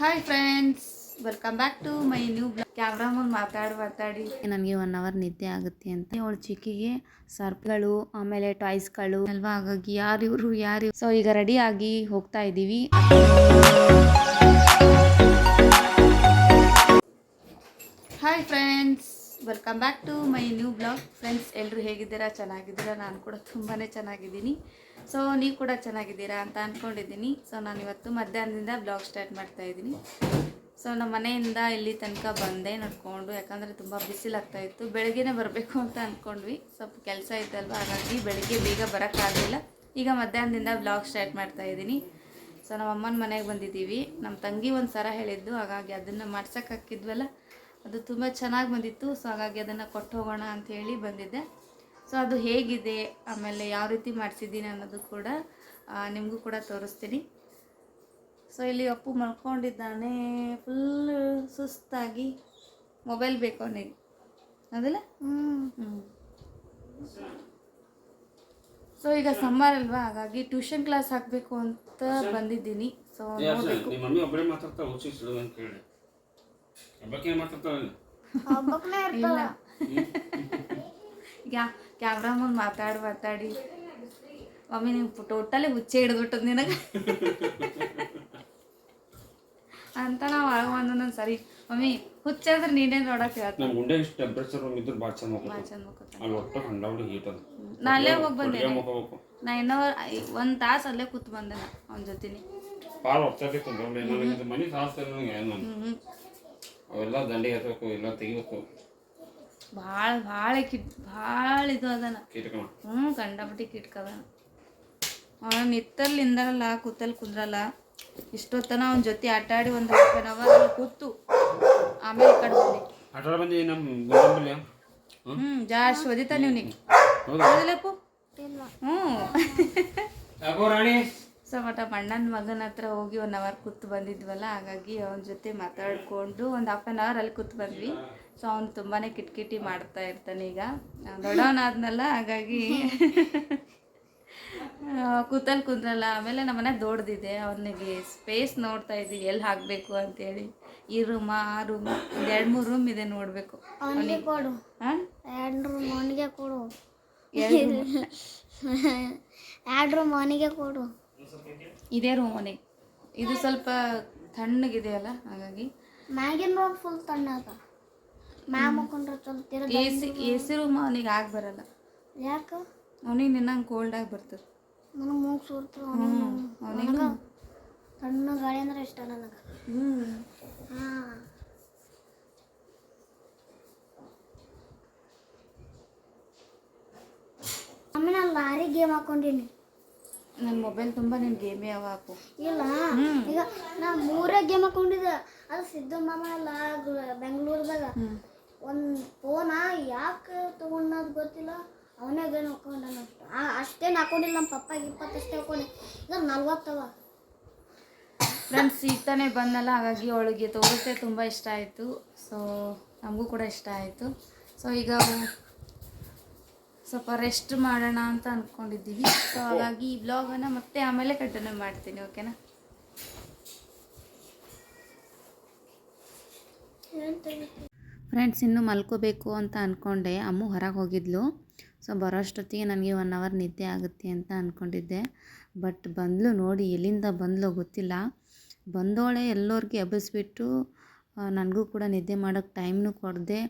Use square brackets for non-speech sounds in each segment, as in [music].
Hi friends welcome back to my new vlog camera ಮುಂದೆ ಮಾತಾಡಿ ಮಾತಾಡಿ. ನನಗೆ ಒನ್ ಅವರ್ ನಿದ್ದೆ ಆಗುತ್ತೆ ಅಂತ. ಅವಳ ಚಿಕ್ಕಿಗೆ ಸರ್ಪ್ಗಳು ಆಮೇಲೆ ಟಾಯ್ಸ್ಗಳು ಅಲ್ವಾ? ಹಾಗಾಗಿ ಯಾರು ಇವರು ಯಾರು ಸೊ ಈಗ ರೆಡಿ ಆಗಿ ಹೋಗ್ತಾ ಇದ್ದೀವಿ. Hi friends welcome back to my new vlog friends ಎಲ್ಲರೂ ಹೇಗಿದ್ದೀರಾ? ಚೆನ್ನಾಗಿದ್ದೀರಾ? ನಾನು ಕೂಡ ತುಂಬಾ ಚೆನ್ನಾಗಿದ್ದೀನಿ. ಸೊ ನೀವು ಕೂಡ ಚೆನ್ನಾಗಿದ್ದೀರಾ ಅಂತ ಅಂದ್ಕೊಂಡಿದ್ದೀನಿ ಸೊ ನಾನು ಇವತ್ತು ಮಧ್ಯಾಹ್ನದಿಂದ ಬ್ಲಾಗ್ ಸ್ಟಾರ್ಟ್ ಮಾಡ್ತಾ ಇದ್ದೀನಿ. ಸೊ ನಮ್ಮ ಮನೆಯಿಂದ ಇಲ್ಲಿ ತನಕ ಬಂದೆ ನಡ್ಕೊಂಡು. ಯಾಕಂದರೆ ತುಂಬ ಬಿಸಿಲಾಗ್ತಾ ಇತ್ತು. ಬೆಳಗ್ಗೆನೇ ಬರಬೇಕು ಅಂತ ಅಂದ್ಕೊಂಡ್ವಿ ಸ್ವಲ್ಪ ಕೆಲಸ ಇತ್ತಲ್ವ? ಹಾಗಾಗಿ ಬೆಳಗ್ಗೆ ಬೇಗ ಬರೋಕ್ಕಾಗಲಿಲ್ಲ. ಈಗ ಮಧ್ಯಾಹ್ನದಿಂದ ಬ್ಲಾಗ್ ಸ್ಟಾರ್ಟ್ ಮಾಡ್ತಾ ಇದ್ದೀನಿ. ಸೊ ನಮ್ಮ ಅಮ್ಮನ ಮನೆಗೆ ಬಂದಿದ್ದೀವಿ. ನಮ್ಮ ತಂಗಿ ಒಂದು ಸರ ಹೇಳಿದ್ದು, ಹಾಗಾಗಿ ಅದನ್ನು ಮಾಡ್ಸೋಕ್ಕಾಕಿದ್ವಲ್ಲ ಅದು ತುಂಬ ಚೆನ್ನಾಗಿ ಬಂದಿತ್ತು. ಸೊ ಹಾಗಾಗಿ ಅದನ್ನು ಕೊಟ್ಟು ಹೋಗೋಣ ಅಂತ ಹೇಳಿ ಬಂದಿದ್ದೆ. ಸೊ ಅದು ಹೇಗಿದೆ? ಆಮೇಲೆ ಯಾವ ರೀತಿ ಮಾಡಿಸಿದ್ದೀನಿ ಅನ್ನೋದು ಕೂಡ ನಿಮಗೂ ಕೂಡ ತೋರಿಸ್ತೀನಿ. ಸೊ ಇಲ್ಲಿ ಅಪ್ಪು ಮಲ್ಕೊಂಡಿದ್ದಾನೆ. ಫುಲ್ ಸುಸ್ತಾಗಿ. ಮೊಬೈಲ್ ಬೇಕು ಅವನಿಗೆ. ಅದಲ್ಲ ಹ್ಞೂ ಸೊ ಈಗ ಸಮ್ಮರ್ ಅಲ್ವಾ? ಹಾಗಾಗಿ ಟ್ಯೂಷನ್ ಕ್ಲಾಸ್ ಹಾಕಬೇಕು ಅಂತ ಬಂದಿದ್ದೀನಿ. ಸೊ ನೋಡಬೇಕು. ಇಲ್ಲ. ಈಗ ಕ್ಯಾಮ್ರಾ ಮುಂದೆ ಮಾತಾಡಿ ಮಾತಾಡಿ. ಮಮ್ಮಿ ನೀವು ಟೋಟಲಿ ಹುಚ್ಚೆ ಹಿಡಿದ್ಬಿಟ್ಟದ್ ನಿನಗೆ. ಅಂತ ನಾವು ಆಗ ಒಂದೊಂದೊಂದು ಸರಿ. ಮಮ್ಮಿ ಹುಚ್ಚ ಅಂದ್ರೆ ನೀನೇ ನೋಡಕ್ ಹೇಳ್ತೀನಿ ನಮ್ಮ ಗುಂಡೆ ಇಷ್ಟು ಟೆಂಪ್ರೇಚರ್ ಇದ್ರೆ ಭಾಳ ಚಂದ ಭಾಳ ಚಂದ ಅಲ್ಲಿ ಒಟ್ಟು ಹಂಡಾವಳಿ ಹೀಟ್ ಅದು. ನಾ ಅಲ್ಲೇ ಹೋಗಿ ಬಂದೆ. ನಾ ಇನ್ನೂ ಒಂದು ತಾಸು ಅಲ್ಲೇ ಕೂತ್ ಬಂದೆ ನಾ ಅವನ ಜೊತೆನಿ. ಭಾಳ ಕುಂತ್ಕೊಂಡೆ. ನನಗೆ ಮನೆ ಸಾಸ್ತಾರೆ ನನಗೆ ಏನು ಅವೆಲ್ಲ ದಂಡಿ ಹತ್ತಬೇಕು ಎಲ್ಲ ತೆಗಿಬೇಕು. ಭಾಳ ಭಾಳ ಕಿಟ್ ಭಾಳ ಇದು ಅದನ. ಹ್ಞೂ ಕಂಡಪಟ್ಟಿ ಕಿಟ್ಕದ ಅವನು ನಿತ್ತಲ್ಲಿ ನಿಂದರಲ್ಲ ಕೂತಲ್ಲಿ ಕುಂದ್ರಲ್ಲ ಇಷ್ಟೊತ್ತನ ಅವನ ಜೊತೆ ಆಟ ಆಡಿ ಒಂದು ಹಾಫ್ ಆನ್ ಅವರ್ ಅಲ್ಲಿ ಕೂತು ಆಮೇಲೆ ಕಡೆ ಬಂದೆ. ನಮ್ಮ ಗುಂಡಂಬಲ್ಲಿ? ಹ್ಞೂ ಜಾಸ್ತಿ ಓದಿತ ನೀವು ಓದಿಲ್ಲಪ್ಪು ಹ್ಞೂ ಯಾಕೋ ರಾಣಿ? ಸೊ ಮಟ ಅಣ್ಣನ ಮಗನ ಹತ್ರ ಹೋಗಿ ಒನ್ ಅವರ್ ಕೂತು ಬಂದಿದ್ವಲ್ಲ ಹಾಗಾಗಿ ಅವನ ಜೊತೆ ಮಾತಾಡ್ಕೊಂಡು ಒಂದು ಹಾಫ್ ಆನ್ ಅವರ್ ಅಲ್ಲಿ ಕೂತು ಬಂದ್ವಿ. ಸೊ ಅವನು ತುಂಬಾ ಕಿಟಕಿಟಿ ಮಾಡ್ತಾ ಇರ್ತಾನೆ ಈಗ. ದೊಡ್ಡವನಾದ್ನಲ್ಲ ಹಾಗಾಗಿ ಕೂತಲ್ಲಿ ಕುಂದ್ರಲ್ಲ ಆಮೇಲೆ ನಮ್ಮನೆ ದೊಡ್ದಿದೆ ಅವನಿಗೆ ಸ್ಪೇಸ್ ನೋಡ್ತಾ ಇದ್ದೀವಿ ಎಲ್ಲಿ ಹಾಕಬೇಕು ಅಂತೇಳಿ. ಈ ರೂಮ ಆ ರೂಮ್ ಒಂದು ಎರಡು ಮೂರು ರೂಮ್ ಇದೆ ನೋಡಬೇಕು. ಕೊಡು. ಎರಡು ರೂಮ್ ಅವನಿಗೆ ಕೊಡು. ಎರಡು ಎರಡು ರೂಮ್ ಅವನಿಗೆ ಕೊಡು. ಇದೇ ರೂಮ್ ಅವನಿಗೆ. ಇದು ಸ್ವಲ್ಪ ತಣ್ಣಗಿದೆಯಲ್ಲ ಹಾಗಾಗಿ. ಮ್ಯಾಗಿನ ರೂಮ್ ಫುಲ್ ತಣ್ಣಗ ಮ್ಯಾಗ ಮಕ್ಕೊಂಡ್ರೆ ತಿರುಗಿ A C A C room ಅವನಿಗೆ ಆಗಿ ಬರಲ್ಲ. ಯಾಕೆ? ಅವನಿಗೆ ನಿನ್ನಂಗೆ ಕೋಲ್ಡ್ ಆಗಿ ಬರ್ತದೆ. ನನಗೆ ಮೂಗು ಸೂರ್ತು ಅವನಿಗೆ ತಣ್ಣ ಗಾಳಿ ಅಂದ್ರೆ ಇಷ್ಟ ನನಗೆ. ಹ್ಞೂ ಹಾಂ. ಆಮೇಲೆ ನಾನು ಲಾರಿ ಗೇಮ್ ಹಾಕೊಂಡಿನಿ. ನನ್ನ ಮೊಬೈಲ್ ತುಂಬ ನಿನ್ನ ಗೇಮೇ ಅವ ಹಾಕು. ಇಲ್ಲ? ಈಗ ನಾ ಮೂರೇ ಗೇಮ್ ಹಾಕೊಂಡಿದ್ದೆ. ಅದು ಸಿದ್ದು ಮಾಮ ಎಲ್ಲ ಬೆಂಗಳೂರದಾಗ. ಒಂದು ಫೋನ ಯಾಕೆ ತೊಗೊಂಡೋದು ಗೊತ್ತಿಲ್ಲ. ಅವನೇ ಗೇಮ್ ಹಾಕೊಂಡ ಅಷ್ಟೇನು ಹಾಕೊಂಡಿಲ್ಲ ನಮ್ಮ ಪಪ್ಪಾಗ ಇಪ್ಪತ್ತಷ್ಟೇ ಹಾಕೊಂಡೆ. ಈಗ ನಲ್ವತ್ತವ ಫ್ರೆಂಡ್ಸ್ ಈಗ ತಾನೇ ಬಂದಲ್ಲ ಹಾಗಾಗಿ ಅವಳಿಗೆ ತೋರಿಸೆ ತುಂಬ ಇಷ್ಟ ಆಯಿತು. ಸೊ ನಮಗೂ ಕೂಡ ಇಷ್ಟ ಆಯಿತು. ಸೊ ಈಗ ಸ್ವಲ್ಪ ರೆಸ್ಟ್ ಮಾಡೋಣ ಅಂತ ಅಂದ್ಕೊಂಡಿದ್ದೀವಿ ಸೊ ಹಾಗಾಗಿ ಈ ಬ್ಲಾಗನ್ನು ಮತ್ತೆ ಆಮೇಲೆ ಕಂಟಿನ್ಯೂ ಮಾಡ್ತೀನಿ ಓಕೆನಾ ಫ್ರೆಂಡ್ಸ್ ಇನ್ನೂ ಮಲ್ಕೋಬೇಕು ಅಂತ ಅಂದ್ಕೊಂಡೆ ಅಮ್ಮು ಹೊರಗೆ ಹೋಗಿದ್ಲು. ಸೊ ಬರೋಷ್ಟೊತ್ತಿಗೆ ನನಗೆ ಒನ್ ಅವರ್ ನಿದ್ದೆ ಆಗುತ್ತೆ ಅಂತ ಅಂದ್ಕೊಂಡಿದ್ದೆ ಬಟ್ ಬಂದಳು ನೋಡಿ, ಎಲ್ಲಿಂದ ಬಂದ್ಲು ಗೊತ್ತಿಲ್ಲ. ಬಂದೋಳೆ ಎಲ್ಲರಿಗೆ ಎಬ್ಬಿಸ್ಬಿಟ್ಟು ನನಗೂ ಕೂಡ ನಿದ್ದೆ ಮಾಡೋಕ್ಕೆ ಟೈಮ್ನೂ ಕೊಡದೆ.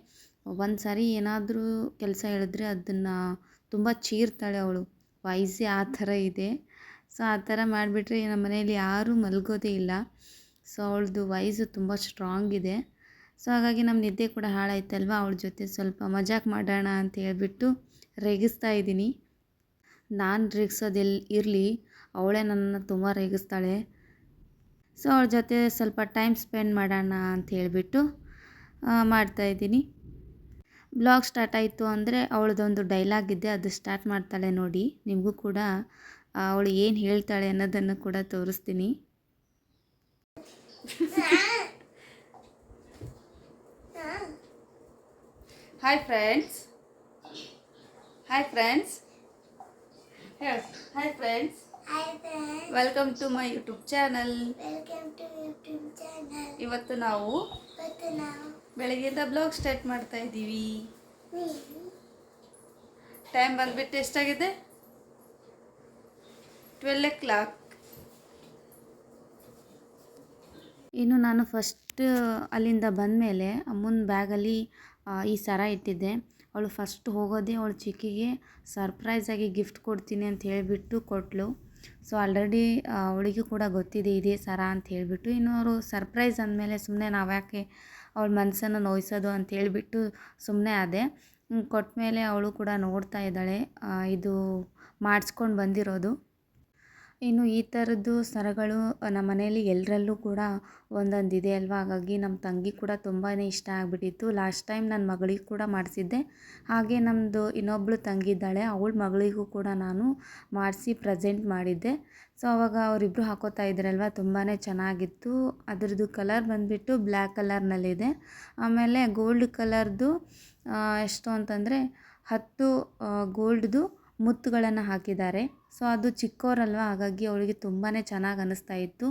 ಒಂದು ಸಾರಿ ಏನಾದರೂ ಕೆಲಸ ಹೇಳಿದ್ರೆ ಅದನ್ನು ತುಂಬ ಚೀರ್ತಾಳೆ ಅವಳು. ವಯಸ್ಸೇ ಆ ಥರ ಇದೆ. ಸೊ ಆ ಥರ ಮಾಡಿಬಿಟ್ರೆ ನಮ್ಮ ಮನೆಯಲ್ಲಿ ಯಾರೂ ಮಲಗೋದೇ ಇಲ್ಲ. ಸೊ ಅವಳದು ವಯಸ್ಸು ತುಂಬ ಸ್ಟ್ರಾಂಗ್ ಇದೆ. ಸೊ ಹಾಗಾಗಿ ನಮ್ಮ ನಿದ್ದೆ ಕೂಡ ಹಾಳಾಯ್ತಲ್ವ? ಅವಳ ಜೊತೆ ಸ್ವಲ್ಪ ಮಜಾಕ್ ಮಾಡೋಣ ಅಂತ ಹೇಳ್ಬಿಟ್ಟು ರೇಗಿಸ್ತಾ ಇದ್ದೀನಿ. ನಾನು ರೇಗಿಸೋದೆಲ್ಲಿ ಇರಲಿ, ಅವಳೇ ನನ್ನನ್ನು ತುಂಬ ರೇಗಿಸ್ತಾಳೆ. ಸೊ ಅವಳ ಜೊತೆ ಸ್ವಲ್ಪ ಟೈಮ್ ಸ್ಪೆಂಡ್ ಮಾಡೋಣ ಅಂತ ಹೇಳಿಬಿಟ್ಟು ಮಾಡ್ತಾಯಿದ್ದೀನಿ ಬ್ಲಾಗ್ ಸ್ಟಾರ್ಟ್ ಆಯಿತು ಅಂದರೆ ಅವಳದೊಂದು ಡೈಲಾಗ್ ಇದೆ, ಅದು ಸ್ಟಾರ್ಟ್ ಮಾಡ್ತಾಳೆ ನೋಡಿ. ನಿಮಗೂ ಕೂಡ ಅವಳು ಏನು ಹೇಳ್ತಾಳೆ ಅನ್ನೋದನ್ನು ಕೂಡ ತೋರಿಸ್ತೀನಿ. [laughs] ಹಾಯ್ ಫ್ರೆಂಡ್ಸ್ ಹಾಯ್ ಫ್ರೆಂಡ್ಸ್ ಹೇಳಿ hi friends welcome to my YouTube channel ಇವತ್ತು ನಾವು ಬೆಳಗ್ಗೆಯಿಂದ ಬ್ಲಾಗ್ ಸ್ಟಾರ್ಟ್ ಮಾಡ್ತಾ ಇದ್ದೀವಿ. ಟೈಮ್ ಬಂದ್ಬಿಟ್ಟು ಎಷ್ಟಾಗಿದೆ? ಟ್ವೆಲ್ ಓ ಕ್ಲಾಕ್ ಇನ್ನು ನಾನು ಫಸ್ಟ್ ಅಲ್ಲಿಂದ ಬಂದಮೇಲೆ ಅಮ್ಮನ ಬ್ಯಾಗಲ್ಲಿ ಈ ಸರ ಇಟ್ಟಿದ್ದೆ. ಅವಳು ಫಸ್ಟ್ ಹೋಗೋದೇ ಅವಳು ಚಿಕ್ಕಿಗೆ ಸರ್ಪ್ರೈಸಾಗಿ ಗಿಫ್ಟ್ ಕೊಡ್ತೀನಿ ಅಂತ ಹೇಳಿಬಿಟ್ಟು ಕೊಟ್ಟಳು ಸೊ ಆಲ್ರೆಡಿ ಅವಳಿಗೂ ಕೂಡ ಗೊತ್ತಿದೆ ಇದೇ ಸರ ಅಂತ ಹೇಳಿಬಿಟ್ಟು. ಇನ್ನು ಅವರು ಸರ್ಪ್ರೈಸ್ ಅಂದಮೇಲೆ ಸುಮ್ಮನೆ ನಾವು ಯಾಕೆ ಅವಳ ಮನಸ್ಸನ್ನು ನೋಯಿಸೋದು ಅಂತ ಹೇಳಿಬಿಟ್ಟು ಸುಮ್ಮನೆ ಆದೆ. ಕೊಟ್ಟಮೇಲೆ ಅವಳು ಕೂಡ ನೋಡ್ತಾ ಇದ್ದಾಳೆ. ಇದು ಮಾಡಿಸ್ಕೊಂಡು ಬಂದಿರೋದು. ಇನ್ನು ಈ ಥರದ್ದು ಸರಗಳು ನಮ್ಮ ಮನೆಯಲ್ಲಿ ಎಲ್ಲರಲ್ಲೂ ಕೂಡ ಒಂದೊಂದು ಇದೆ ಅಲ್ವಾ? ಹಾಗಾಗಿ ನಮ್ಮ ತಂಗಿ ಕೂಡ ತುಂಬಾ ಇಷ್ಟ ಆಗಿಬಿಟ್ಟಿತ್ತು. ಲಾಸ್ಟ್ ಟೈಮ್ ನನ್ನ ಮಗಳಿಗೆ ಕೂಡ ಮಾಡಿಸಿದ್ದೆ. ಹಾಗೆ ನಮ್ಮದು ಇನ್ನೊಬ್ಬಳು ತಂಗಿದ್ದಾಳೆ ಅವಳ ಮಗಳಿಗೂ ಕೂಡ ನಾನು ಮಾಡಿಸಿ ಪ್ರೆಸೆಂಟ್ ಮಾಡಿದ್ದೆ. ಸೊ, ಅವಾಗ ಅವರಿಬ್ಬರು ಹಾಕೋತಾ ಇದ್ರಲ್ವ? ತುಂಬಾ ಚೆನ್ನಾಗಿತ್ತು. ಅದರದ್ದು ಕಲರ್ ಬಂದುಬಿಟ್ಟು ಬ್ಲ್ಯಾಕ್ ಕಲರ್ನಲ್ಲಿದೆ. ಆಮೇಲೆ ಗೋಲ್ಡ್ ಕಲರ್ದು ಎಷ್ಟು ಅಂತಂದರೆ ಹತ್ತು ಗೋಲ್ಡ್ದು ಮುತ್ತುಗಳನ್ನು ಹಾಕಿದ್ದಾರೆ. ಸೊ, ಅದು ಚಿಕ್ಕವರಲ್ವ ಹಾಗಾಗಿ ಅವಳಿಗೆ ತುಂಬಾ ಚೆನ್ನಾಗಿ ಅನ್ನಿಸ್ತಾ ಇತ್ತು.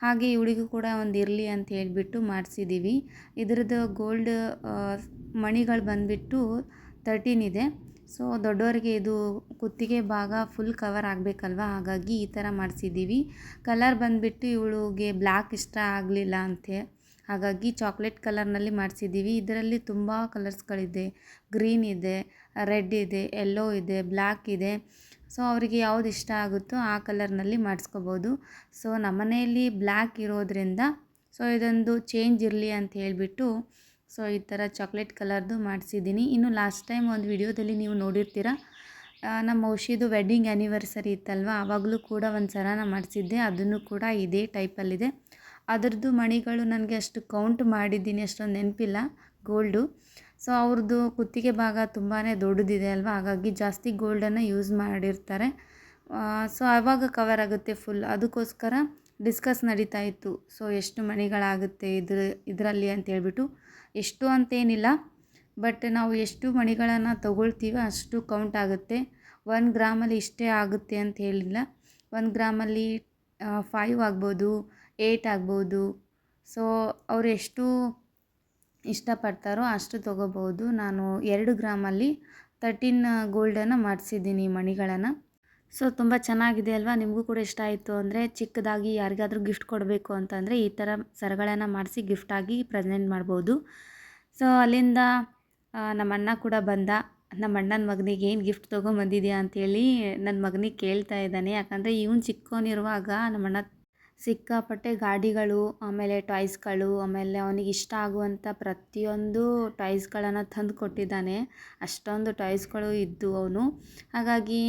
ಹಾಗೆ ಇವಳಿಗೂ ಕೂಡ ಒಂದು ಇರಲಿ ಅಂತ ಹೇಳಿಬಿಟ್ಟು ಮಾಡಿಸಿದ್ದೀವಿ ಇದರದ್ದು ಗೋಲ್ಡ್ ಮಣಿಗಳು ಬಂದುಬಿಟ್ಟು ತರ್ಟೀನ್ ಇದೆ. ಸೊ ದೊಡ್ಡವರಿಗೆ ಇದು ಕುತ್ತಿಗೆ ಭಾಗ ಫುಲ್ ಕವರ್ ಆಗಬೇಕಲ್ವ? ಹಾಗಾಗಿ ಈ ಥರ ಮಾಡಿಸಿದ್ದೀವಿ ಕಲರ್ ಬಂದುಬಿಟ್ಟು ಇವಳಿಗೆ ಬ್ಲ್ಯಾಕ್ ಇಷ್ಟ ಆಗಲಿಲ್ಲ ಅಂತೆ. ಹಾಗಾಗಿ ಚಾಕ್ಲೇಟ್ ಕಲರ್ನಲ್ಲಿ ಮಾಡಿಸಿದ್ದೀವಿ. ಇದರಲ್ಲಿ ತುಂಬ ಕಲರ್ಸ್ಗಳಿದೆ ಗ್ರೀನ್ ಇದೆ ರೆಡ್ ಇದೆ ಎಲ್ಲೋ ಇದೆ ಬ್ಲ್ಯಾಕ್ ಇದೆ. ಸೊ ಅವರಿಗೆ ಯಾವ್ದು ಇಷ್ಟ ಆಗುತ್ತೋ ಆ ಕಲರ್ನಲ್ಲಿ ಮಾಡಿಸ್ಕೋಬೋದು. ಸೊ ನಮ್ಮನೆಯಲ್ಲಿ ಬ್ಲ್ಯಾಕ್ ಇರೋದ್ರಿಂದ ಸೊ ಇದೊಂದು ಚೇಂಜ್ ಇರಲಿ ಅಂತ ಹೇಳಿಬಿಟ್ಟು ಸೊ ಈ ಥರ ಚಾಕ್ಲೇಟ್ ಕಲರ್ದು ಮಾಡಿಸಿದ್ದೀನಿ. ಇನ್ನು ಲಾಸ್ಟ್ ಟೈಮ್ ಒಂದು ವಿಡಿಯೋದಲ್ಲಿ ನೀವು ನೋಡಿರ್ತೀರ ನಮ್ಮ ಔಷಿದು ವೆಡ್ಡಿಂಗ್ ಆ್ಯನಿವರ್ಸರಿ ಇತ್ತಲ್ವ? ಆವಾಗಲೂ ಕೂಡ ಒಂದು ಸರನ ಮಾಡಿಸಿದ್ದೆ. ಅದನ್ನು ಕೂಡ ಇದೇ ಟೈಪಲ್ಲಿದೆ ಅದರದ್ದು ಮಣಿಗಳು ನನಗೆ ಅಷ್ಟು ಕೌಂಟ್ ಮಾಡಿದ್ದೀನಿ, ಅಷ್ಟೊಂದು ನೆನಪಿಲ್ಲ ಗೋಲ್ಡು ಸೊ ಅವ್ರದ್ದು ಕುತ್ತಿಗೆ ಭಾಗ ತುಂಬಾ ದೊಡ್ಡದಿದೆ ಅಲ್ವಾ? ಹಾಗಾಗಿ ಜಾಸ್ತಿ ಗೋಲ್ಡನ್ನು ಯೂಸ್ ಮಾಡಿರ್ತಾರೆ. ಸೊ ಆವಾಗ ಕವರ್ ಆಗುತ್ತೆ ಫುಲ್ ಅದಕ್ಕೋಸ್ಕರ ಡಿಸ್ಕಸ್ ನಡೀತಾ ಇತ್ತು. ಸೊ ಎಷ್ಟು ಮಣಿಗಳಾಗುತ್ತೆ ಇದ್ರ, ಇದರಲ್ಲಿ ಅಂತ ಹೇಳ್ಬಿಟ್ಟು. ಎಷ್ಟು ಅಂತೇನಿಲ್ಲ. ಬಟ್ ನಾವು ಎಷ್ಟು ಮಣಿಗಳನ್ನು ತಗೊಳ್ತೀವೋ ಅಷ್ಟು ಕೌಂಟ್ ಆಗುತ್ತೆ. ಒಂದು ಗ್ರಾಮಲ್ಲಿ ಇಷ್ಟೇ ಆಗುತ್ತೆ ಅಂತ ಹೇಳಿಲ್ಲ. ಒಂದು ಗ್ರಾಮಲ್ಲಿ ಫೈವ್ ಆಗ್ಬೋದು. ಏಯ್ಟ್ ಆಗ್ಬೋದು. ಸೊ ಅವರು ಎಷ್ಟು ಇಷ್ಟಪಡ್ತಾರೋ ಅಷ್ಟು ತೊಗೋಬೋದು. ನಾನು ಎರಡು ಗ್ರಾಮಲ್ಲಿ ತರ್ಟೀನ್ ಗೋಲ್ಡನ್ನು ಮಾಡಿಸಿದ್ದೀನಿ ಮಣಿಗಳನ್ನು. ಸೊ ತುಂಬ ಚೆನ್ನಾಗಿದೆ ಅಲ್ವಾ? ನಿಮಗೂ ಕೂಡ ಇಷ್ಟ ಆಯಿತು ಅಂದರೆ ಚಿಕ್ಕದಾಗಿ ಯಾರಿಗಾದರೂ ಗಿಫ್ಟ್ ಕೊಡಬೇಕು ಅಂತಂದರೆ ಈ ಥರ ಸರಗಳನ್ನು ಮಾಡಿಸಿ ಗಿಫ್ಟಾಗಿ ಪ್ರೆಸೆಂಟ್ ಮಾಡ್ಬೋದು. ಸೊ ಅಲ್ಲಿಂದ ನಮ್ಮಣ್ಣ ಕೂಡ ಬಂದ. ನಮ್ಮ ಅಣ್ಣನ ಮಗನಿಗೆ ಏನು ಗಿಫ್ಟ್ ತೊಗೊಂಬಂದಿದ್ಯಾ ಅಂತೇಳಿ ನನ್ನ ಮಗನಿಗೆ ಕೇಳ್ತಾ ಇದ್ದಾನೆ. ಯಾಕಂದರೆ ಇವನು ಚಿಕ್ಕವನಿರುವಾಗ ನಮ್ಮ ಅಣ್ಣ ಸಿಕ್ಕಾಪಟ್ಟೆ ಗಾಡಿಗಳು, ಆಮೇಲೆ ಟಾಯ್ಸ್ಗಳು, ಆಮೇಲೆ ಅವನಿಗೆ ಇಷ್ಟ ಆಗುವಂಥ ಪ್ರತಿಯೊಂದು ಟಾಯ್ಸ್ಗಳನ್ನು ತಂದು ಕೊಟ್ಟಿದ್ದಾನೆ. ಅಷ್ಟೊಂದು ಟಾಯ್ಸ್ಗಳು ಇದ್ದವು ಅವನು. ಹಾಗಾಗಿ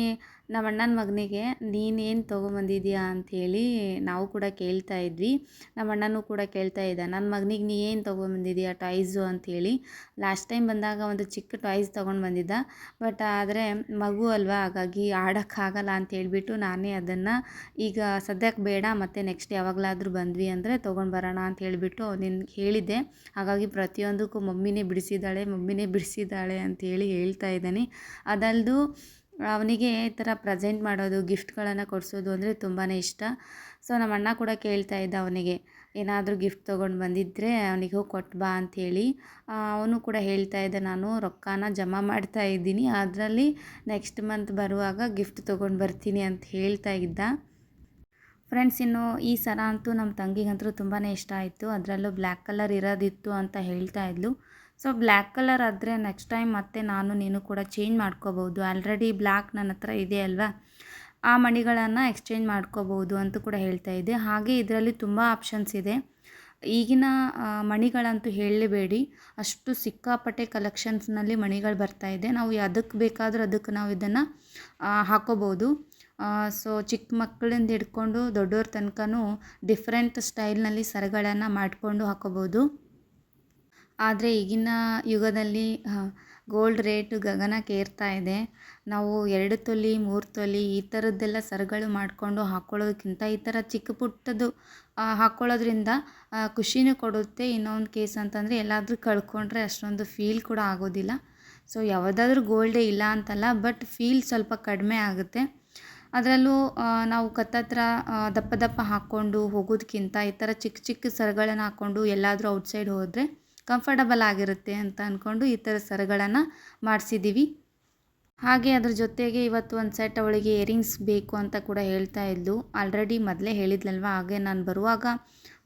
ನಮ್ಮ ಅಣ್ಣನ ಮಗನಿಗೆ, ನೀನೇನು ತೊಗೊಂಬಂದಿದ್ಯಾ? ಅಂಥೇಳಿ ನಾವು ಕೂಡ ಕೇಳ್ತಾ ಇದ್ವಿ. ನಮ್ಮ ಅಣ್ಣನೂ ಕೂಡ ಕೇಳ್ತಾ ಇದ್ದ ನನ್ನ ಮಗನಿಗೆ ನೀ ಏನು ತೊಗೊಂಬಂದಿದ್ಯಾ ಟಾಯ್ಸು? ಅಂಥೇಳಿ ಲಾಸ್ಟ್ ಟೈಮ್ ಬಂದಾಗ ಒಂದು ಚಿಕ್ಕ ಟಾಯ್ಸ್ ತೊಗೊಂಡು ಬಂದಿದ್ದ. ಬಟ್ ಆದರೆ ಮಗು ಅಲ್ವಾ, ಹಾಗಾಗಿ ಆಡೋಕ್ಕಾಗಲ್ಲ ಅಂತ ಹೇಳಿಬಿಟ್ಟು ನಾನೇ ಅದನ್ನು ಈಗ ಸದ್ಯಕ್ಕೆ ಬೇಡ, ಮತ್ತು ನೆಕ್ಸ್ಟ್ ಯಾವಾಗಲಾದರೂ ಬಂದ್ವಿ ಅಂದರೆ ತೊಗೊಂಡು ಬರೋಣ ಅಂತ ಹೇಳಿಬಿಟ್ಟು ನಿನ್ಗೆ ಹೇಳಿದ್ದೆ. ಹಾಗಾಗಿ ಪ್ರತಿಯೊಂದಕ್ಕೂ ಮಮ್ಮಿನೇ ಬಿಡಿಸಿದ್ದಾಳೆ ಮಮ್ಮಿನೇ ಬಿಡಿಸಿದ್ದಾಳೆ ಅಂತೇಳಿ ಹೇಳ್ತಾ ಇದ್ದಾನೆ. ಅದಲ್ಲದು ಅವನಿಗೆ ಈ ಥರ ಪ್ರೆಸೆಂಟ್ ಮಾಡೋದು, ಗಿಫ್ಟ್ಗಳನ್ನು ಕೊಡಿಸೋದು ಅಂದರೆ ತುಂಬಾ ಇಷ್ಟ. ಸೊ, ನಮ್ಮ ಅಣ್ಣ ಕೂಡ ಕೇಳ್ತಾ ಇದ್ದ ಅವನಿಗೆ, ಏನಾದರೂ ಗಿಫ್ಟ್ ತೊಗೊಂಡು ಬಂದಿದ್ದರೆ ಅವನಿಗೆ ಕೊಟ್ಟು ಬಾ ಅಂಥೇಳಿ ಅವನು ಕೂಡ ಹೇಳ್ತಾ ಇದ್ದ, ನಾನು ರೊಕ್ಕನ ಜಮಾ ಮಾಡ್ತಾ ಇದ್ದೀನಿ, ಅದರಲ್ಲಿ ನೆಕ್ಸ್ಟ್ ಮಂತ್ ಬರುವಾಗ ಗಿಫ್ಟ್ ತೊಗೊಂಡು ಬರ್ತೀನಿ ಅಂತ ಹೇಳ್ತಾ ಇದ್ದ. ಫ್ರೆಂಡ್ಸ್, ಇನ್ನು ಈ ಸರ ಅಂತೂ ನಮ್ಮ ತಂಗಿಗಂತೂ ತುಂಬಾ ಇಷ್ಟ ಆಯಿತು. ಅದರಲ್ಲೂ ಬ್ಲ್ಯಾಕ್ ಕಲರ್ ಇರೋದಿತ್ತು ಅಂತ ಹೇಳ್ತಾ ಇದ್ಲು. ಸೊ ಬ್ಲ್ಯಾಕ್ ಕಲರ್ ಆದರೆ ನೆಕ್ಸ್ಟ್ ಟೈಮ್ ಮತ್ತೆ ನಾನು, ನೀನು ಕೂಡ ಚೇಂಜ್ ಮಾಡ್ಕೋಬೋದು. ಆಲ್ರೆಡಿ ಬ್ಲ್ಯಾಕ್ ನನ್ನ ಹತ್ರ ಇದೆ ಅಲ್ವಾ? ಆ ಮಣಿಗಳನ್ನು ಎಕ್ಸ್ಚೇಂಜ್ ಮಾಡ್ಕೋಬೋದು ಅಂತ ಕೂಡ ಹೇಳ್ತಾ ಇದ್ದೆ. ಹಾಗೆ ಇದರಲ್ಲಿ ತುಂಬ ಆಪ್ಷನ್ಸ್ ಇದೆ. ಈಗಿನ ಮಣಿಗಳಂತೂ ಹೇಳಲೇಬೇಡಿ. ಅಷ್ಟು ಸಿಕ್ಕಾಪಟ್ಟೆ ಕಲೆಕ್ಷನ್ಸ್ನಲ್ಲಿ ಮಣಿಗಳು ಬರ್ತಾ ಇದೆ. ನಾವು ಅದಕ್ಕೆ ಬೇಕಾದರೂ ಅದಕ್ಕೆ ನಾವು ಇದನ್ನು ಹಾಕೋಬೋದು. ಸೊ ಚಿಕ್ಕ ಮಕ್ಕಳಿಂದ ಹಿಡ್ಕೊಂಡು ದೊಡ್ಡವ್ರ ತನಕನೂ ಡಿಫ್ರೆಂಟ್ ಸ್ಟೈಲ್ನಲ್ಲಿ ಸರಗಳನ್ನು ಮಾಡಿಕೊಂಡು ಹಾಕೋಬೋದು. ಆದರೆ ಈಗಿನ ಯುಗದಲ್ಲಿ ಗೋಲ್ಡ್ ರೇಟ್ ಗಗನಕ್ಕೆ ಏರ್ತಾ ಇದೆ. ನಾವು ಎರಡು ತೊಲಿ, ಮೂರು ತೊಲಿ ಈ ಥರದ್ದೆಲ್ಲ ಸರಗಳು ಮಾಡಿಕೊಂಡು ಹಾಕ್ಕೊಳ್ಳೋದಕ್ಕಿಂತ ಈ ಥರ ಚಿಕ್ಕ ಪುಟ್ಟದ್ದು ಹಾಕ್ಕೊಳ್ಳೋದ್ರಿಂದ ಖುಷಿನೂ ಕೊಡುತ್ತೆ. ಇನ್ನೊಂದು ಕೇಸ್ ಅಂತಂದರೆ ಎಲ್ಲಾದರೂ ಕಳ್ಕೊಂಡ್ರೆ ಅಷ್ಟೊಂದು ಫೀಲ್ ಕೂಡ ಆಗೋದಿಲ್ಲ. ಸೊ, ಯಾವುದಾದ್ರೂ ಗೋಲ್ಡೇ ಇಲ್ಲ ಅಂತಲ್ಲ, ಬಟ್ ಫೀಲ್ ಸ್ವಲ್ಪ ಕಡಿಮೆ ಆಗುತ್ತೆ. ಅದರಲ್ಲೂ ನಾವು ಕತ್ತತ್ರ ದಪ್ಪ ದಪ್ಪ ಹಾಕ್ಕೊಂಡು ಹೋಗೋದಕ್ಕಿಂತ ಈ ಥರ ಚಿಕ್ಕ ಚಿಕ್ಕ ಸರಗಳನ್ನು ಹಾಕ್ಕೊಂಡು ಎಲ್ಲಾದರೂ ಔಟ್ಸೈಡ್ ಹೋದರೆ ಕಂಫರ್ಟಬಲ್ ಆಗಿರುತ್ತೆ ಅಂತ ಅಂದ್ಕೊಂಡು ಈ ಥರ ಸರಗಳನ್ನು ಮಾಡಿಸಿದ್ದೀವಿ. ಹಾಗೆ ಅದ್ರ ಜೊತೆಗೆ ಇವತ್ತು ಒಂದು ಸೆಟ್ ಅವಳಿಗೆ ಇಯರಿಂಗ್ಸ್ ಬೇಕು ಅಂತ ಕೂಡ ಹೇಳ್ತಾ ಇದ್ಲು. ಆಲ್ರೆಡಿ ಮೊದಲೇ ಹೇಳಿದ್ಲಲ್ವ ಹಾಗೆ ನಾನು ಬರುವಾಗ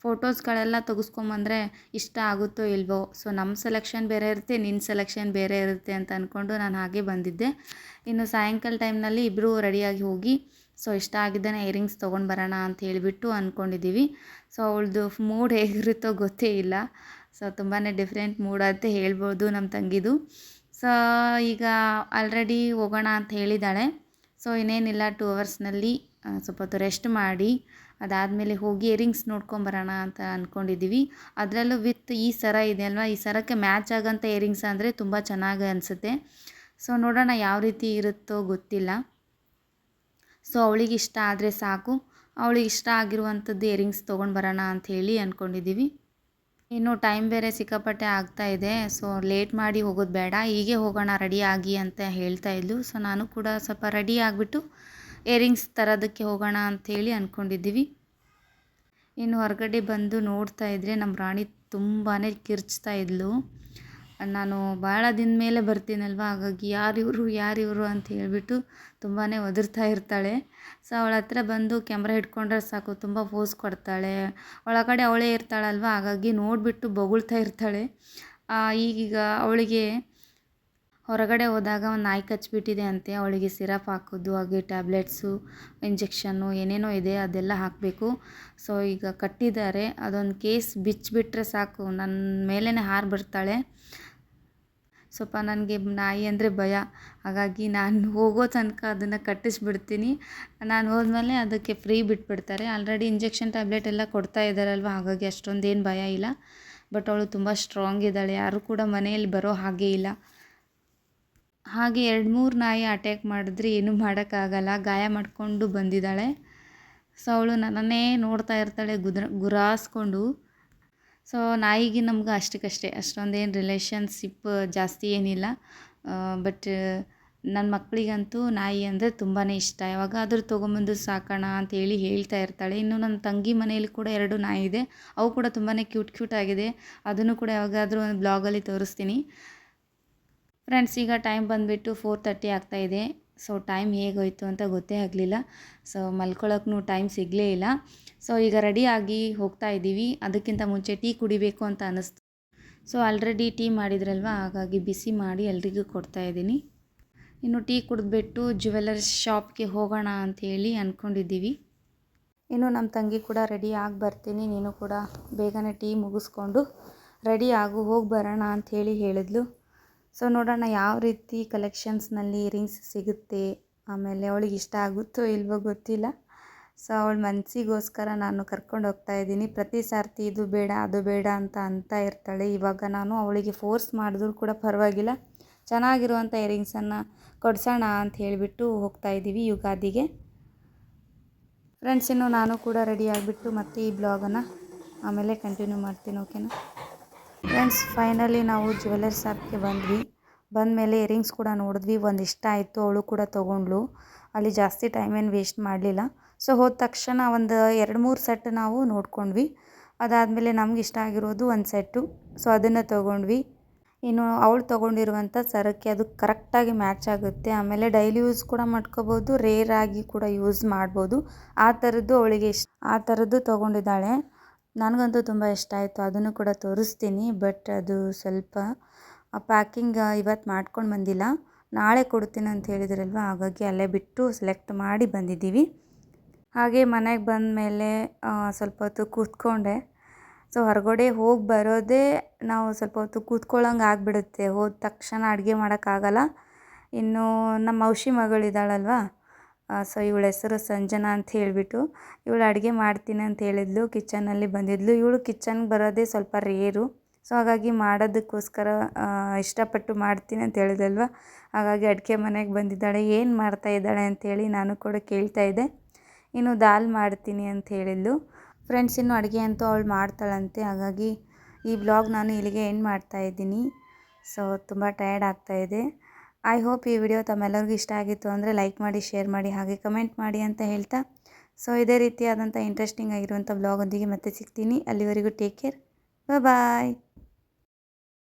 ಫೋಟೋಸ್ಗಳೆಲ್ಲ ತೆಗೆಸ್ಕೊಂಬಂದರೆ ಇಷ್ಟ ಆಗುತ್ತೋ ಇಲ್ವೋ? ಸೊ ನಮ್ಮ ಸೆಲೆಕ್ಷನ್ ಬೇರೆ ಇರುತ್ತೆ ನಿನ್ನ ಸೆಲೆಕ್ಷನ್ ಬೇರೆ ಇರುತ್ತೆ ಅಂತ ಅಂದ್ಕೊಂಡು ನಾನು ಹಾಗೆ ಬಂದಿದ್ದೆ. ಇನ್ನು ಸಾಯಂಕಾಲ ಟೈಮ್ನಲ್ಲಿ ಇಬ್ಬರೂ ರೆಡಿಯಾಗಿ ಹೋಗಿ ಸೊ ಇಷ್ಟ ಆಗಿದ್ದಾನೆ ಇಯರಿಂಗ್ಸ್ ತೊಗೊಂಡು ಬರೋಣ ಅಂತ ಹೇಳಿಬಿಟ್ಟು ಅಂದ್ಕೊಂಡಿದ್ದೀವಿ ಸೊ ಅವಳದು ಮೂಡ್ ಹೇಗಿರುತ್ತೋ ಗೊತ್ತೇ ಇಲ್ಲ. ಸೊ ತುಂಬಾ ಡಿಫ್ರೆಂಟ್ ಮೂಡ್ ಅಂತ ಹೇಳ್ಬೋದು ನಮ್ಮ ತಂಗಿದು. ಸೊ ಈಗ ಆಲ್ರೆಡಿ ಹೋಗೋಣ ಅಂತ ಹೇಳಿದ್ದಾಳೆ ಸೊ ಇನ್ನೇನಿಲ್ಲ ಟೂ ಅವರ್ಸ್ನಲ್ಲಿ ಸ್ವಲ್ಪ ಹೊತ್ತು ರೆಸ್ಟ್ ಮಾಡಿ, ಅದಾದಮೇಲೆ ಹೋಗಿ ಇಯರಿಂಗ್ಸ್ ನೋಡ್ಕೊಂಬರೋಣ ಅಂತ ಅಂದ್ಕೊಂಡಿದ್ದೀವಿ ಅದರಲ್ಲೂ ವಿತ್ ಈ ಸರ ಇದೆ ಅಲ್ವಾ? ಈ ಸರಕ್ಕೆ ಮ್ಯಾಚ್ ಆಗೋಂಥ ಇಯರಿಂಗ್ಸ್ ಅಂದರೆ ತುಂಬ ಚೆನ್ನಾಗಿ ಅನಿಸುತ್ತೆ. ಸೊ ನೋಡೋಣ ಯಾವ ರೀತಿ ಇರುತ್ತೋ ಗೊತ್ತಿಲ್ಲ. ಸೊ ಅವಳಿಗೆ ಇಷ್ಟ ಆದರೆ ಸಾಕು. ಅವಳಿಗೆ ಇಷ್ಟ ಆಗಿರುವಂಥದ್ದು ಇಯರಿಂಗ್ಸ್ ತೊಗೊಂಡು ಬರೋಣ ಅಂತ ಹೇಳಿ ಅಂದ್ಕೊಂಡಿದ್ದೀವಿ ಇನ್ನು ಟೈಮ್ ಬೇರೆ ಸಿಕ್ಕಾಪಟ್ಟೆ ಆಗ್ತಾ ಇದೆ. ಸೊ ಲೇಟ್ ಮಾಡಿ ಹೋಗೋದು ಬೇಡ. ಹೀಗೆ ಹೋಗೋಣ, ರೆಡಿ ಆಗಿ ಅಂತ ಹೇಳ್ತಾ ಇದ್ಲು. ಸೊ ನಾನು ಕೂಡ ಸ್ವಲ್ಪ ರೆಡಿ ಆಗಿಬಿಟ್ಟು ಇಯರಿಂಗ್ಸ್ ತರೋದಕ್ಕೆ ಹೋಗೋಣ ಅಂಥೇಳಿ ಅಂದ್ಕೊಂಡಿದ್ದೀವಿ ಇನ್ನು ಹೊರಗಡೆ ಬಂದು ನೋಡ್ತಾ ಇದ್ದರೆ ನಮ್ಮ ರಾಣಿ ತುಂಬಾ ಕಿರ್ಚ್ತಾ ಇದ್ಲು. ನಾನು ಭಾಳ ದಿನ ಮೇಲೆ ಬರ್ತೀನಲ್ವ? ಹಾಗಾಗಿ ಯಾರಿವರು ಯಾರಿವರು ಅಂತ ಹೇಳಿಬಿಟ್ಟು ತುಂಬಾ ಒದರ್ತಾ ಇರ್ತಾಳೆ. ಸೊ ಅವಳ ಹತ್ರ ಬಂದು ಕ್ಯಾಮ್ರಾ ಹಿಡ್ಕೊಂಡ್ರೆ ಸಾಕು, ತುಂಬ ಫೋಸ್ ಕೊಡ್ತಾಳೆ. ಒಳಗಡೆ ಅವಳೇ ಇರ್ತಾಳಲ್ವ? ಹಾಗಾಗಿ ನೋಡಿಬಿಟ್ಟು ಬೊಗಳ್ತಾ ಇರ್ತಾಳೆ. ಈಗೀಗ ಅವಳಿಗೆ ಹೊರಗಡೆ ಹೋದಾಗ ಒಂದು ನಾಯಿ ಕಚ್ಚಿಬಿಟ್ಟಿದೆ ಅಂತೆ. ಅವಳಿಗೆ ಸಿರಪ್ ಹಾಕೋದು, ಹಾಗೆ ಟ್ಯಾಬ್ಲೆಟ್ಸು, ಇಂಜೆಕ್ಷನ್ನು ಏನೇನೋ ಇದೆ, ಅದೆಲ್ಲ ಹಾಕಬೇಕು. ಸೊ ಈಗ ಕಟ್ಟಿದ್ದಾರೆ. ಅದೊಂದು ಕೇಸ್ ಬಿಚ್ಚಿಬಿಟ್ರೆ ಸಾಕು. ನನ್ನ ಮೇಲೇ ಹಾರು ಬರ್ತಾಳೆ. ಸ್ವಲ್ಪ ನನಗೆ ನಾಯಿ ಅಂದರೆ ಭಯ. ಹಾಗಾಗಿ ನಾನು ಹೋಗೋ ತನಕ ಅದನ್ನು ಕಟ್ಟಿಸ್ಬಿಡ್ತೀನಿ. ನಾನು ಹೋದ್ಮೇಲೆ ಅದಕ್ಕೆ ಫ್ರೀ ಬಿಟ್ಬಿಡ್ತಾರೆ. ಆಲ್ರೆಡಿ ಇಂಜೆಕ್ಷನ್ ಟ್ಯಾಬ್ಲೆಟ್ ಎಲ್ಲ ಕೊಡ್ತಾ ಇದ್ದಾರಲ್ವ? ಹಾಗಾಗಿ ಅಷ್ಟೊಂದೇನು ಭಯ ಇಲ್ಲ. ಬಟ್ ಅವಳು ತುಂಬ ಸ್ಟ್ರಾಂಗ್ ಇದ್ದಾಳೆ. ಯಾರೂ ಕೂಡ ಮನೆಯಲ್ಲಿ ಬರೋ ಹಾಗೆ ಇಲ್ಲ. ಹಾಗೆ ಎರಡು ಮೂರು ನಾಯಿ ಅಟ್ಯಾಕ್ ಮಾಡಿದ್ರೆ ಏನೂ ಮಾಡೋಕ್ಕಾಗಲ್ಲ. ಗಾಯ ಮಾಡಿಕೊಂಡು ಬಂದಿದ್ದಾಳೆ. ಸೊ ಅವಳು ನನ್ನನ್ನೇ ನೋಡ್ತಾ ಇರ್ತಾಳೆ, ಗುದ್ರ ಗುರಾಸ್ಕೊಂಡು. ಸೊ ನಾಯಿಗೆ ನಮ್ಗೆ ಅಷ್ಟಕ್ಕಷ್ಟೇ, ಅಷ್ಟೊಂದೇನು ರಿಲೇಷನ್ಶಿಪ್ ಜಾಸ್ತಿ ಏನಿಲ್ಲ. ಬಟ್ ನನ್ನ ಮಕ್ಕಳಿಗಂತೂ ನಾಯಿ ಅಂದರೆ ತುಂಬಾ ಇಷ್ಟ. ಯಾವಾಗಾದರೂ ತೊಗೊಂಬಂದು ಸಾಕೋಣ ಅಂತೇಳಿ ಹೇಳ್ತಾ ಇರ್ತಾಳೆ. ಇನ್ನು ನನ್ನ ತಂಗಿ ಮನೆಯಲ್ಲಿ ಕೂಡ ಎರಡು ನಾಯಿ ಇದೆ. ಅವು ಕೂಡ ತುಂಬಾ ಕ್ಯೂಟ್ ಕ್ಯೂಟ್ ಆಗಿದೆ. ಅದನ್ನು ಕೂಡ ಯಾವಾಗಾದರೂ ಒಂದು ಬ್ಲಾಗಲ್ಲಿ ತೋರಿಸ್ತೀನಿ. ಫ್ರೆಂಡ್ಸ್ ಈಗ ಟೈಮ್ ಬಂದುಬಿಟ್ಟು ಫೋರ್ ತರ್ಟಿ ಆಗ್ತಾಯಿದೆ ಸೊ ಟೈಮ್ ಹೇಗೋಯಿತು ಅಂತ ಗೊತ್ತೇ ಆಗಲಿಲ್ಲ. ಸೊ ಮಲ್ಕೊಳ್ಳೋಕ್ಕೂ ಟೈಮ್ ಸಿಗಲೇ ಇಲ್ಲ. ಸೊ ಈಗ ರೆಡಿಯಾಗಿ ಹೋಗ್ತಾ ಇದ್ದೀವಿ. ಅದಕ್ಕಿಂತ ಮುಂಚೆ ಟೀ ಕುಡಿಬೇಕು ಅಂತ ಅನ್ನಿಸ್ತು ಸೊ ಆಲ್ರೆಡಿ ಟೀ ಮಾಡಿದ್ರಲ್ವ? ಹಾಗಾಗಿ ಬಿಸಿ ಮಾಡಿ ಎಲ್ರಿಗೂ ಕೊಡ್ತಾ ಇದ್ದೀನಿ. ಇನ್ನು ಟೀ ಕುಡಿದ್ಬಿಟ್ಟು ಜ್ಯುವೆಲರ್ಸ್ ಶಾಪ್ಗೆ ಹೋಗೋಣ ಅಂಥೇಳಿ ಅಂದ್ಕೊಂಡಿದ್ದೀವಿ ಇನ್ನು ನಮ್ಮ ತಂಗಿ ಕೂಡ ರೆಡಿ ಆಗಿ ಬರ್ತೀನಿ. ನೀನು ಕೂಡ ಬೇಗನೆ ಟೀ ಮುಗಿಸ್ಕೊಂಡು ರೆಡಿ ಆಗು, ಹೋಗಿ ಬರೋಣ ಅಂಥೇಳಿ ಹೇಳಿದ್ಲು. ಸೊ ನೋಡೋಣ ಯಾವ ರೀತಿ ಕಲೆಕ್ಷನ್ಸ್ನಲ್ಲಿ ಇಯರಿಂಗ್ಸ್ ಸಿಗುತ್ತೆ. ಆಮೇಲೆ ಅವಳಿಗೆ ಇಷ್ಟ ಆಗುತ್ತೋ ಇಲ್ವೋ ಗೊತ್ತಿಲ್ಲ. ಸೊ ಅವಳ ಮನಸ್ಸಿಗೋಸ್ಕರ ನಾನು ಕರ್ಕೊಂಡು ಹೋಗ್ತಾ ಇದ್ದೀನಿ. ಪ್ರತಿ ಸಾರ್ತಿ ಇದು ಬೇಡ, ಅದು ಬೇಡ ಅಂತ ಅಂತ ಇರ್ತಾಳೆ. ಇವಾಗ ನಾನು ಅವಳಿಗೆ ಫೋರ್ಸ್ ಮಾಡಿದ್ರು ಕೂಡ ಪರವಾಗಿಲ್ಲ. ಚೆನ್ನಾಗಿರುವಂಥ ಇಯರಿಂಗ್ಸನ್ನು ಕೊಡ್ಸೋಣ ಅಂತ ಹೇಳಿಬಿಟ್ಟು ಹೋಗ್ತಾ ಇದ್ದೀವಿ ಯುಗಾದಿಗೆ. ಫ್ರೆಂಡ್ಸ್ ನಾನು ಕೂಡ ರೆಡಿ ಆಗಿಬಿಟ್ಟು ಮತ್ತೆ ಈ ಬ್ಲಾಗನ್ನು ಆಮೇಲೆ ಕಂಟಿನ್ಯೂ ಮಾಡ್ತೀನಿ ಓಕೆನಾ ಫ್ರೆಂಡ್ಸ್ ಫೈನಲಿ ನಾವು ಜ್ಯುವೆಲರ್ ಶಾಪ್ಗೆ ಬಂದ್ವಿ. ಬಂದಮೇಲೆ ಇಯರಿಂಗ್ಸ್ ಕೂಡ ನೋಡಿದ್ವಿ. ಒಂದು ಇಷ್ಟ ಆಯಿತು, ಅವಳು ಕೂಡ ತೊಗೊಂಡ್ಳು. ಅಲ್ಲಿ ಜಾಸ್ತಿ ಟೈಮ್ ಏನು ವೇಸ್ಟ್ ಮಾಡಲಿಲ್ಲ. ಸೊ ಹೋದ ತಕ್ಷಣ ಒಂದು ಎರಡು ಮೂರು ಸೆಟ್ ನಾವು ನೋಡ್ಕೊಂಡ್ವಿ. ಅದಾದಮೇಲೆ ನಮ್ಗೆ ಇಷ್ಟ ಆಗಿರೋದು ಒಂದು ಸೆಟ್ಟು ಸೊ ಅದನ್ನು ತೊಗೊಂಡ್ವಿ. ಇನ್ನು ಅವಳು ತೊಗೊಂಡಿರುವಂಥ ಸರಕ್ಕೆ ಅದು ಕರೆಕ್ಟಾಗಿ ಮ್ಯಾಚ್ ಆಗುತ್ತೆ. ಆಮೇಲೆ ಡೈಲಿ ಯೂಸ್ ಕೂಡ ಮಾಡ್ಕೋಬೋದು ರೇರ್ ಆಗಿ ಕೂಡ ಯೂಸ್ ಮಾಡ್ಬೋದು. ಆ ಥರದ್ದು ಅವಳಿಗೆ ಇಷ್ಟ. ಆ ಥರದ್ದು ತೊಗೊಂಡಿದ್ದಾಳೆ. ನನಗಂತೂ ತುಂಬ ಇಷ್ಟ ಆಯಿತು. ಅದನ್ನು ಕೂಡ ತೋರಿಸ್ತೀನಿ. ಬಟ್ ಅದು ಸ್ವಲ್ಪ ಪ್ಯಾಕಿಂಗ್ ಇವತ್ತು ಮಾಡ್ಕೊಂಡು ಬಂದಿಲ್ಲ. ನಾಳೆ ಕೊಡ್ತೀನಿ ಅಂತ ಹೇಳಿದ್ರಲ್ವ? ಹಾಗಾಗಿ ಅಲ್ಲೇ ಬಿಟ್ಟು ಸೆಲೆಕ್ಟ್ ಮಾಡಿ ಬಂದಿದ್ದೀವಿ. ಹಾಗೆ ಮನೆಗೆ ಬಂದ ಮೇಲೆ ಸ್ವಲ್ಪ ಹೊತ್ತು ಕೂತ್ಕೊಂಡೆ. ಸೊ, ಹೊರಗಡೆ ಹೋಗಿ ಬರೋದೇ ನಾವು ಸ್ವಲ್ಪ ಹೊತ್ತು ಕೂತ್ಕೊಳ್ಳೋಂಗೆ ಆಗಿಬಿಡುತ್ತೆ. ಹೋದ ತಕ್ಷಣ ಅಡುಗೆ ಮಾಡೋಕ್ಕಾಗಲ್ಲ. ಇನ್ನು ನಮ್ಮ ಔಷಿ ಮಗಳಿದ್ದಾಳಲ್ವ? ಸೊ ಇವಳ ಹೆಸರು ಸಂಜನಾ ಅಂತ ಹೇಳಿಬಿಟ್ಟು ಇವಳು ಅಡುಗೆ ಮಾಡ್ತೀನಿ ಅಂತ ಹೇಳಿದ್ಲು ಕಿಚನಲ್ಲಿ ಬಂದಿದ್ಲು. ಇವಳು ಕಿಚನ್ಗೆ ಬರೋದೇ ಸ್ವಲ್ಪ ರೇರು ಸೊ ಹಾಗಾಗಿ ಮಾಡೋದಕ್ಕೋಸ್ಕರ ಇಷ್ಟಪಟ್ಟು ಮಾಡ್ತೀನಿ ಅಂತ ಹೇಳಿದಲ್ವ? ಹಾಗಾಗಿ ಅಡುಗೆ ಮನೆಗೆ ಬಂದಿದ್ದಾಳೆ. ಏನು ಮಾಡ್ತಾ ಇದ್ದಾಳೆ ಅಂಥೇಳಿ ನಾನು ಕೂಡ ಕೇಳ್ತಾ ಇದ್ದೆ. ಇನ್ನು ದಾಲ್ ಮಾಡ್ತೀನಿ ಅಂತ ಹೇಳಿದ್ಲು. ಫ್ರೆಂಡ್ಸ್ ಇನ್ನು ಅಡುಗೆ ಅಂತೂ ಅವಳು ಮಾಡ್ತಾಳಂತೆ. ಹಾಗಾಗಿ ಈ ಬ್ಲಾಗ್ ನಾನು ಇಲ್ಲಿಗೆ ಎಂಡ್ ಮಾಡ್ತಾ ಇದ್ದೀನಿ. ಸೊ ತುಂಬ ಟಯರ್ಡ್ ಆಗ್ತಾಯಿದೆ ಐ ಹೋಪ್ ಈ ವಿಡಿಯೋ ತಮ್ಮೆಲ್ಲರಿಗೂ ಇಷ್ಟ ಆಗಿತ್ತು ಅಂದರೆ ಲೈಕ್ ಮಾಡಿ, ಶೇರ್ ಮಾಡಿ, ಹಾಗೆ ಕಮೆಂಟ್ ಮಾಡಿ ಅಂತ ಹೇಳ್ತಾ. ಸೊ, ಇದೇ ರೀತಿಯಾದಂಥ ಇಂಟ್ರೆಸ್ಟಿಂಗ್ ಆಗಿರುವಂಥ ಬ್ಲಾಗೊಂದಿಗೆ ಮತ್ತೆ ಸಿಗ್ತೀನಿ. ಅಲ್ಲಿವರೆಗೂ ಟೇಕ್ ಕೇರ್ ಬಾಯ್